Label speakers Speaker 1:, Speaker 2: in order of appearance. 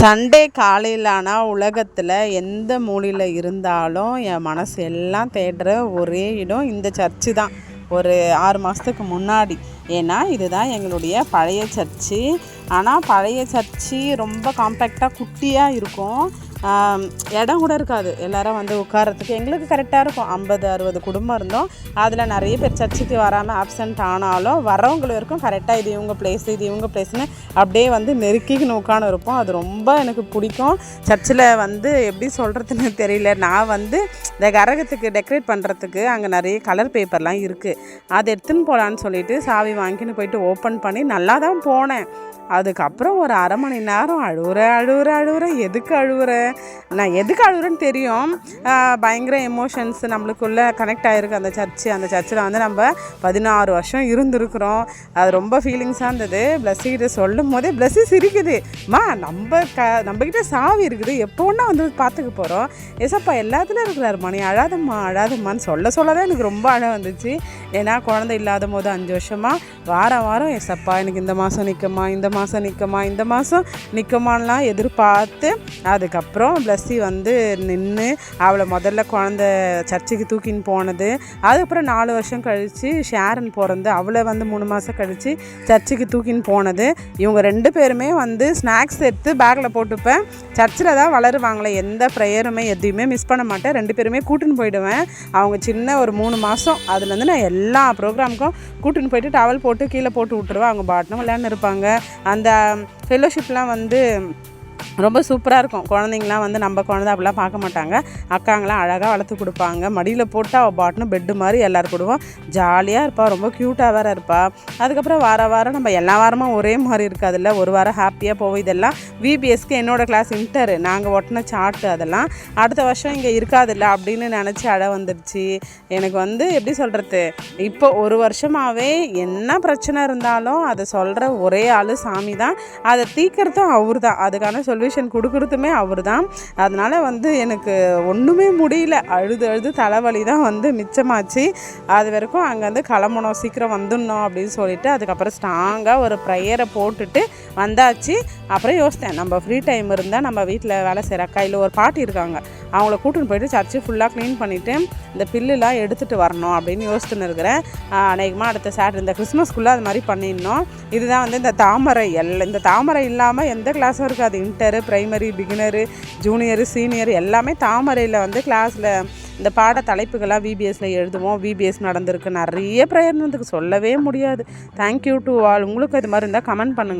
Speaker 1: Sunday காலையிலானா உலகத்தில் எந்த மூலையில் இருந்தாலும் என் மனசு எல்லாம் தேடுற ஒரே இடம் இந்த சர்ச்சு தான். ஒரு ஆறு மாதத்துக்கு முன்னாடி. ஏன்னா இதுதான் எங்களுடைய பழைய சர்ச்சு. ஆனால் பழைய சர்ச்சு ரொம்ப காம்பேக்டாக குட்டியாக இருக்கும். இடம் கூட இருக்காது. எல்லாரும் வந்து உட்காரத்துக்கு எங்களுக்கு கரெக்டாக இருக்கும். ஐம்பது அறுபது குடும்பம் இருந்தோம். அதில் நிறைய பேர் சர்ச்சுக்கு வராமல் ஆப்சென்ட் ஆனாலும் வரவங்களுக்கும் கரெக்டாக இது இவங்க பிளேஸ் இது இவங்க பிளேஸ்னு அப்படியே வந்து நெருக்கிக்கின்னு உட்காந்து இருப்போம். அது ரொம்ப எனக்கு பிடிக்கும். சர்ச்சில் வந்து எப்படி சொல்கிறதுன்னு தெரியல. நான் வந்து இந்த கரகத்துக்கு டெக்கரேட் பண்ணுறதுக்கு அங்கே நிறைய கலர் பேப்பர்லாம் இருக்குது அதை எடுத்துன்னு போகலான்னு சொல்லிட்டு சாவி வாங்கின்னு போயிட்டு ஓப்பன் பண்ணி நல்லா தான் போனேன். அதுக்கப்புறம் ஒரு அரை மணி நேரம் அழுவுற அழுவுற அழுவுற. எதுக்கு அழுவுற? நான் எதுக்கு அழுகுறேன்னு தெரியும். பயங்கர எமோஷன்ஸ் நம்மளுக்குள்ளே கனெக்ட் ஆகிருக்கு அந்த சர்ச்சு. அந்த சர்ச்சில் வந்து நம்ம பதினாறு வருஷம் இருந்திருக்கிறோம். அது ரொம்ப ஃபீலிங்ஸாக இருந்தது பிளஸ்ஸி சொல்லும் போதே பிளஸ்ஸி சிரிக்குது. மா நம்ம க நம்மக்கிட்ட சாவி இருக்குது. எப்போ ஒன்றா வந்து பார்த்துக்க போகிறோம் எசப்பா எல்லாத்துலையும் இருக்கிறார். மணி அழாதம்மா அழாதம்மான்னு சொல்ல சொல்ல தான் எனக்கு ரொம்ப அழ வந்துச்சு. ஏன்னா குழந்தை இல்லாத போது அஞ்சு வருஷமாக வாரம் வாரம் ஏசப்பா எனக்கு இந்த மாதம் நிற்கமா இந்த மாதம் நிற்கமா இந்த மாதம் நிற்கமான்லாம் எதிர்பார்த்து அதுக்கப்புறம் பிளஸ்ஸி வந்து நின்று அவளை முதல்ல குழந்த சர்ச்சுக்கு தூக்கின்னு போனது. அதுக்கப்புறம் நாலு வருஷம் கழித்து ஷேரன் பிறந்து அவளை வந்து மூணு மாதம் கழித்து சர்ச்சுக்கு தூக்கின்னு போனது. இவங்க ரெண்டு பேருமே வந்து ஸ்நாக்ஸ் எடுத்து பேக்கில் போட்டுப்பேன். சர்ச்சில் தான் வளருவாங்களே எந்த ப்ரேயருமே எதையுமே மிஸ் பண்ண மாட்டேன். ரெண்டு பேருமே கூட்டின்னு போயிடுவேன். அவங்க சின்ன ஒரு மூணு மாதம் அதுலேருந்து நான் எல்லா ப்ரோக்ராமுக்கும் கூட்டின்னு போயிட்டு டவல் போட்டு கீழே போட்டு விட்டுருவேன். அவங்க பாட்டினம் விளையாண்டு இருப்பாங்க அந்த um, ஃபெல்லோஷிப்லாம் வந்து ரொம்ப சூப்பராக இருக்கும். குழந்தைங்களாம் வந்து நம்ம குழந்தை அப்படிலாம் பார்க்க மாட்டாங்க. அக்காங்களாம் அழகாக வளர்த்து கொடுப்பாங்க. மடியில் போட்டு அவள் பாட்டுன்னு பெட்டு மாதிரி எல்லோரும் கூடுவோம். ஜாலியாக இருப்பாள் ரொம்ப க்யூட்டாக வேறு இருப்பாள் அதுக்கப்புறம் வார வாரம் நம்ம எல்லா வாரமும் ஒரே மாதிரி இருக்காதுல்ல. ஒரு வாரம் ஹாப்பியாக போவோம். இதெல்லாம் விபிஎஸ்க்கு என்னோட கிளாஸ் இன்டர் நாங்கள் ஒட்டின சார்ட்டு அதெல்லாம். அடுத்த வருஷம் இங்கே இருக்காதுல்ல அப்படின்னு நினச்சி அழ வந்துடுச்சு எனக்கு வந்து எப்படி சொல்கிறது இப்போ ஒரு வருஷமாகவே என்ன பிரச்சனை இருந்தாலும் அதை சொல்கிற ஒரே ஆள் சாமி தான் அதை தீக்கிறதும் அவர் தான் அதுக்கான சொல்யூஷன் கொடுக்குறதுமே அவர் தான் அதனால் வந்து எனக்கு ஒன்றுமே முடியல. அழுது அழுது தலைவலி தான் வந்து மிச்சமாச்சு. அது வரைக்கும் அங்கேருந்து கிளம்பணும் சீக்கிரம் வந்துடணும் அப்படின்னு சொல்லிட்டு அதுக்கப்புறம் ஸ்ட்ராங்காக ஒரு ப்ரையரை போட்டுட்டு வந்தாச்சு. அப்புறம் யோசித்தேன் நம்ம ஃப்ரீ டைம் இருந்தால் நம்ம வீட்டில் வேலை செய்கிற அக்கா இல்லை ஒரு பாட்டி இருக்காங்க. அவங்கள கூட்டின்னு போயிட்டு சர்ச்சு ஃபுல்லாக க்ளீன் பண்ணிவிட்டு இந்த பில்லுலாம் எடுத்துகிட்டு வரணும் அப்படின்னு யோசிச்சுன்னு இருக்கிறேன். அநேகமாக அடுத்த சாட்டர் இந்த கிறிஸ்மஸ்க்குள்ளே அது மாதிரி பண்ணிடணும். இதுதான் வந்து இந்த தாமரை எல் இந்த தாமரை இல்லாமல் எந்த கிளாஸும் இருக்காது. Inter primary beginner junior senior எல்லாமே தாமரையில் வந்து கிளாஸில் இந்த பாட தலைப்புகளாக விபிஎஸ்ல எழுதுவோம். விபிஎஸ் நடந்திருக்கு. நிறைய ப்ரேயர் சொல்லவே முடியாது. தேங்க்யூ டு ஆல் உங்களுக்கு இது மாதிரி இருந்தால் கமெண்ட் பண்ணுங்கள்